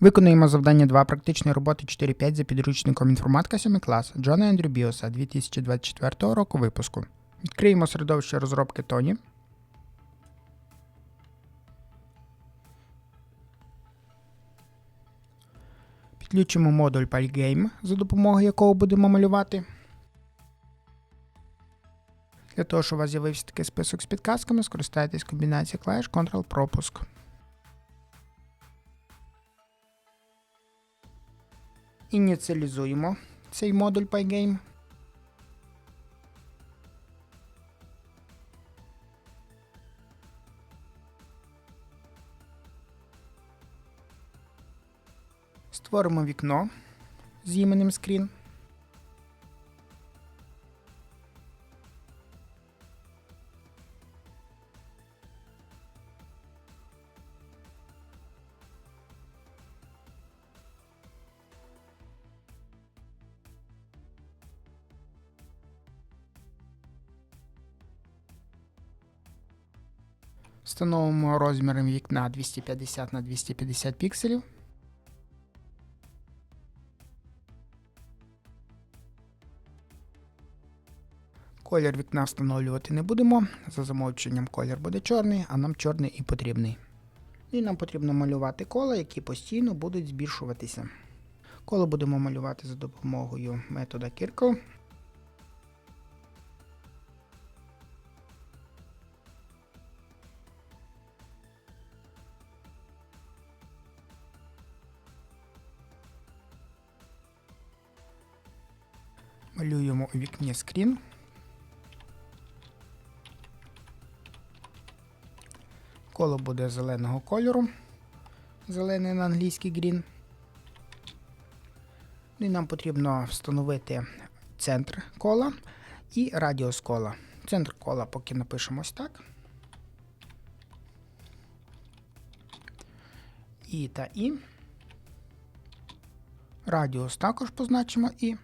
Виконуємо завдання 2 практичної роботи 4.5 за підручником інформатика 7 клас Джона Ендрю Біоса 2024 року випуску. Відкриємо середовище розробки Тоні. Підключимо модуль PyGame, за допомогою якого будемо малювати. Для того, щоб у вас з'явився такий список з підказками, скористайтесь комбінацією клавіш Ctrl-пропуск. Ініціалізуємо цей модуль PyGame. Створимо вікно з іменем Screen. Встановимо розміри вікна 250 на 250 пікселів. Колір вікна встановлювати не будемо. За замовченням колір буде чорний, а нам чорний і потрібний. І нам потрібно малювати кола, які постійно будуть збільшуватися. Коло будемо малювати за допомогою метода Circle. Малюємо у вікні скрін. Коло буде зеленого кольору. Зелений на англійський green. Ну І нам потрібно встановити центр кола і радіус кола. Центр кола поки напишемо ось так. І та І. Радіус також позначимо І.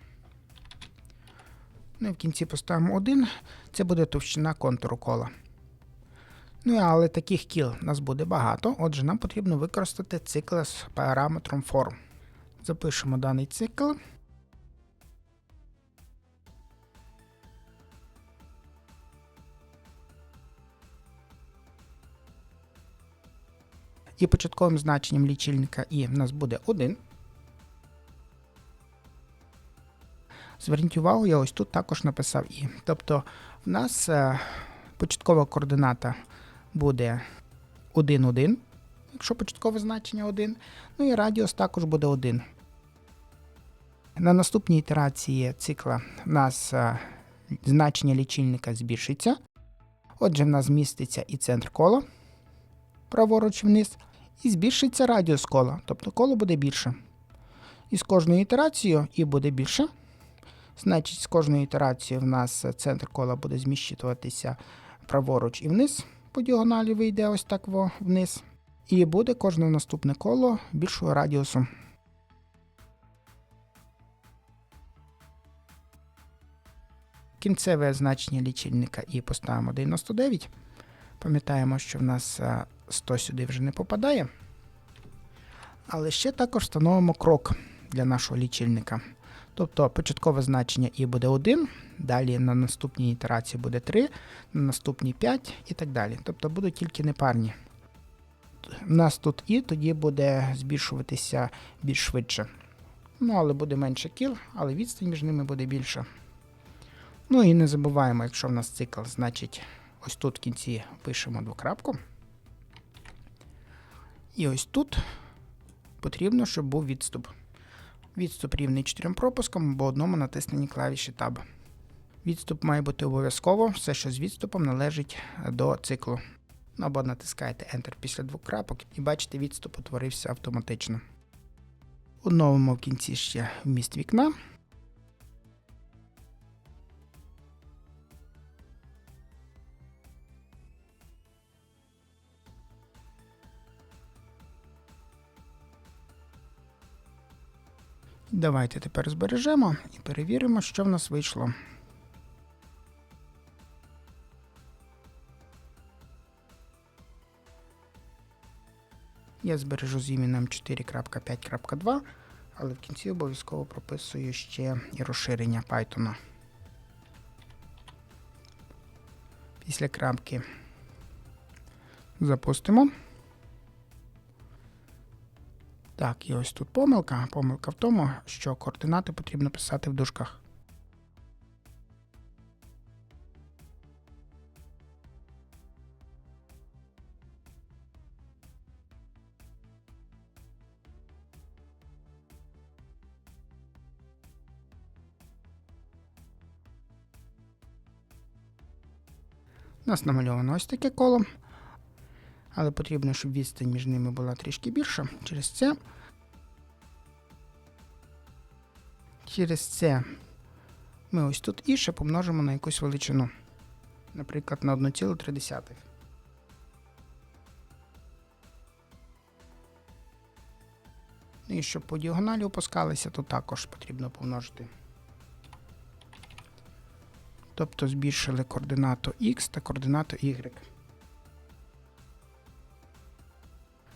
Ну і в кінці поставимо 1. Це буде товщина контуру кола. Ну, але таких кіл у нас буде багато, отже, нам потрібно використати цикл з параметром form. Запишемо даний цикл. І початковим значенням лічильника і в нас буде 1. Зверніть увагу, я ось тут також написав і. Тобто в нас е, початкова координата буде 1, 1, якщо початкове значення 1. Ну і радіус також буде 1. На наступній ітерації цикла в нас а, значення лічильника збільшиться. Отже, в нас зміститься і центр кола праворуч вниз, і збільшиться радіус кола, тобто коло буде більше. І з кожною ітерацією і буде більше. Значить, з кожною ітерацією в нас центр кола буде зміщуватися праворуч і вниз по діагоналі вийде ось так вниз. І буде кожне наступне коло більшого радіусу. Кінцеве значення лічильника і поставимо 99. Пам'ятаємо, що в нас 100 сюди вже не попадає. Але ще також встановимо крок для нашого лічильника. Тобто початкове значення і буде 1, далі на наступній ітерації буде 3, на наступній 5 і так далі. Тобто будуть тільки непарні. У нас тут і тоді буде збільшуватися більш швидше. Ну, але буде менше кіл, але відстань між ними буде більша. Ну і не забуваємо, якщо в нас цикл, значить ось тут в кінці пишемо двокрапку. І ось тут потрібно, щоб був відступ. Відступ рівний 4 пропускам або одному натисненні клавіші Tab. Відступ має бути обов'язково, все, що з відступом належить до циклу. Ну, або натискаєте Enter після двох крапок і бачите, відступ утворився автоматично. Оновимо в кінці ще вміст вікна. Давайте тепер збережемо і перевіримо, що в нас вийшло. Я збережу з іменем 4.5.2, але в кінці обов'язково прописую ще і розширення Python. Після крапки запустимо. Так, і ось тут помилка. Помилка в тому, що координати потрібно писати в дужках. У нас намальовано ось таке коло, але потрібно, щоб відстань між ними була трішки більша. Через це. Через це ми ось тут і ще помножимо на якусь величину. Наприклад, на 1,3. Ну І щоб по діагоналі опускалися, то також потрібно помножити. Тобто збільшили координату x та координату y.